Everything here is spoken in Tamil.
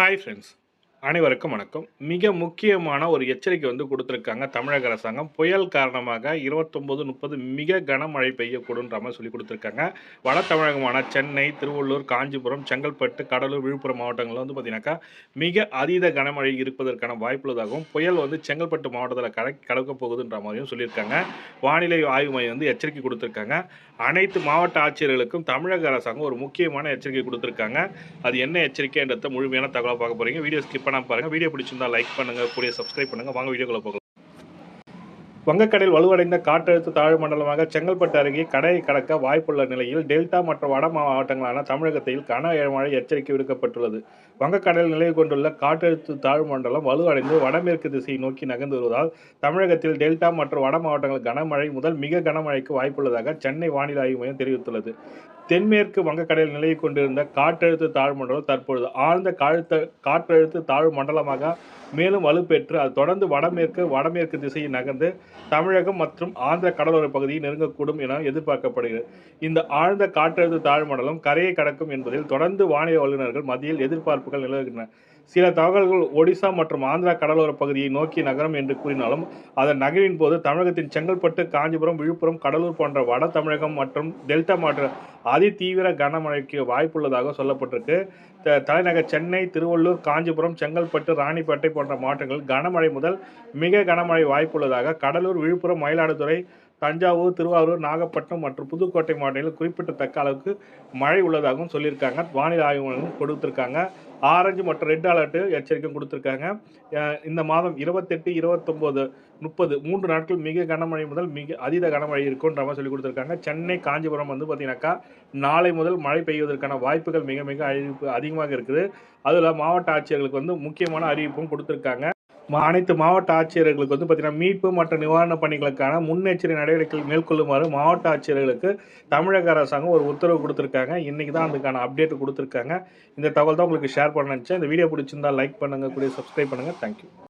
Hi friends, அனைவருக்கும் வணக்கம். மிக முக்கியமான ஒரு எச்சரிக்கை வந்து கொடுத்துருக்காங்க தமிழக அரசாங்கம். புயல் காரணமாக இருபத்தொம்போது முப்பது மிக கனமழை பெய்யக்கூடுன்ற மாதிரி சொல்லி கொடுத்துருக்காங்க. வட தமிழகமான சென்னை திருவள்ளூர் காஞ்சிபுரம் செங்கல்பட்டு கடலூர் விழுப்புரம் மாவட்டங்களில் வந்து பார்த்தீங்கன்னாக்கா மிக அதீத கனமழை இருப்பதற்கான வாய்ப்புள்ளதாகவும் புயல் வந்து செங்கல்பட்டு மாவட்டத்தில் கடை கடக்க போகுதுன்ற மாதிரியும் சொல்லியிருக்காங்க. வானிலை ஆய்வு மையம் வந்து எச்சரிக்கை கொடுத்துருக்காங்க. அனைத்து மாவட்ட ஆட்சியர்களுக்கும் தமிழக அரசாங்கம் ஒரு முக்கியமான எச்சரிக்கை கொடுத்துருக்காங்க. அது என்ன எச்சரிக்கைன்றத முழுமையான தகவலாக பார்க்க போகிறீங்க வீடியோ ஸ்கிப் பண்ணாமல் பாருங்க. வீடியோ பிடிச்சிருந்தா லைக் பண்ணுங்கள் கூடிய சப்ஸ்கிரைப் பண்ணுங்கள் வாங்க வீடியோக்குள்ளே போகலாம். வங்கக்கடலில் வலுவடைந்த காற்றழுத்த தாழ்வு மண்டலமாக செங்கல்பட்டு அருகே கடையை கடக்க வாய்ப்புள்ள நிலையில் டெல்டா மற்றும் வட மாவட்டங்களான தமிழகத்தில் கன மழை எச்சரிக்கை விடுக்கப்பட்டுள்ளது. வங்கக்கடலில் நிலை கொண்டுள்ள காற்றழுத்த தாழ்வு மண்டலம் வலுவடைந்து வடமேற்கு திசையை நோக்கி நகர்ந்து வருவதால் தமிழகத்தில் டெல்டா மற்றும் வட மாவட்டங்கள் கனமழை முதல் மிக கனமழைக்கு வாய்ப்புள்ளதாக சென்னை வானிலை ஆய்வு மையம் தெரிவித்துள்ளது. தென்மேற்கு வங்கக்கடலில் நிலை கொண்டிருந்த காற்றழுத்த தாழ்வு மண்டலம் தற்பொழுது ஆழ்ந்த காழுத்த காற்றழுத்த தாழ்வு மண்டலமாக மேலும் வலுப்பெற்று அது தொடர்ந்து வடமேற்கு வடமேற்கு திசையில் நகர்ந்து தமிழகம் மற்றும் ஆந்திர கடலோர பகுதியை நெருங்கக்கூடும் என எதிர்பார்க்கப்படுகிறது. இந்த ஆழ்ந்த காற்றழுத்த தாழ்மண்டலம் கரையை கடக்கும் என்பதில் தொடர்ந்து வானிலை வல்லுநர்கள் மத்தியில் எதிர்பார்ப்புகள் நிலவுகின்றன. சில தகவல்கள் ஒடிசா மற்றும் ஆந்திரா கடலோர பகுதியை நோக்கி நகரம் என்று கூறினாலும் அதன் நகரின் போது தமிழகத்தின் செங்கல்பட்டு காஞ்சிபுரம் விழுப்புரம் கடலூர் போன்ற வட தமிழகம் மற்றும் டெல்டா மாற்ற அதிதீவிர கனமழைக்கு வாய்ப்புள்ளதாக சொல்லப்பட்டிருக்கு. த- தலைநகர் சென்னை திருவள்ளூர் காஞ்சிபுரம் செங்கல்பட்டு ராணிப்பேட்டை போன்ற மாவட்டங்களில் கனமழை முதல் மிக கனமழை வாய்ப்புள்ளதாக கடலூர் விழுப்புரம் மயிலாடுதுறை தஞ்சாவூர் திருவாரூர் நாகப்பட்டினம் மற்றும் புதுக்கோட்டை மாவட்டங்களில் குறிப்பிடத்தக்க அளவுக்கு மழை உள்ளதாகவும் சொல்லியிருக்காங்க. வானிலை ஆய்வு மையம் கொடுத்துருக்காங்க. ஆரஞ்சு மற்றும் ரெட் அலர்ட்டு எச்சரிக்கை கொடுத்துருக்காங்க. இந்த மாதம் இருபத்தெட்டு இருபத்தொம்போது முப்பது மூன்று நாட்கள் மிக கனமழை முதல் மிக அதீத கனமழை இருக்குன்ற மாதிரி சொல்லி கொடுத்துருக்காங்க. சென்னை காஞ்சிபுரம் வந்து பார்த்தீங்கன்னாக்கா நாளை முதல் மழை பெய்வதற்கான வாய்ப்புகள் மிக மிக அறிவிப்பு அதிகமாக இருக்குது. அதில் மாவட்ட ஆட்சியர்களுக்கு வந்து முக்கியமான அறிவிப்பும் கொடுத்துருக்காங்க. அனைத்து மாவட்ட ஆட்சியர்களுக்கு வந்து பார்த்தீங்கன்னா மீட்பு மற்றும் நிவாரணப் பணிகளுக்கான முன்னெச்சரிக்கை நடவடிக்கைகள் மேற்கொள்ளுமாறு மாவட்ட ஆட்சியர்களுக்கு தமிழக அரசாங்கம் ஒரு உத்தரவு கொடுத்துருக்காங்க. இன்றைக்கி தான் அதுக்கான அப்டேட் கொடுத்துருக்காங்க. இந்த தகவல் தான் உங்களுக்கு ஷேர் பண்ண நினச்சேன். இந்த வீடியோ பிடிச்சிருந்தால் லைக் பண்ணுங்கள் கூட சப்ஸ்கிரைப் பண்ணுங்கள் தேங்க்யூ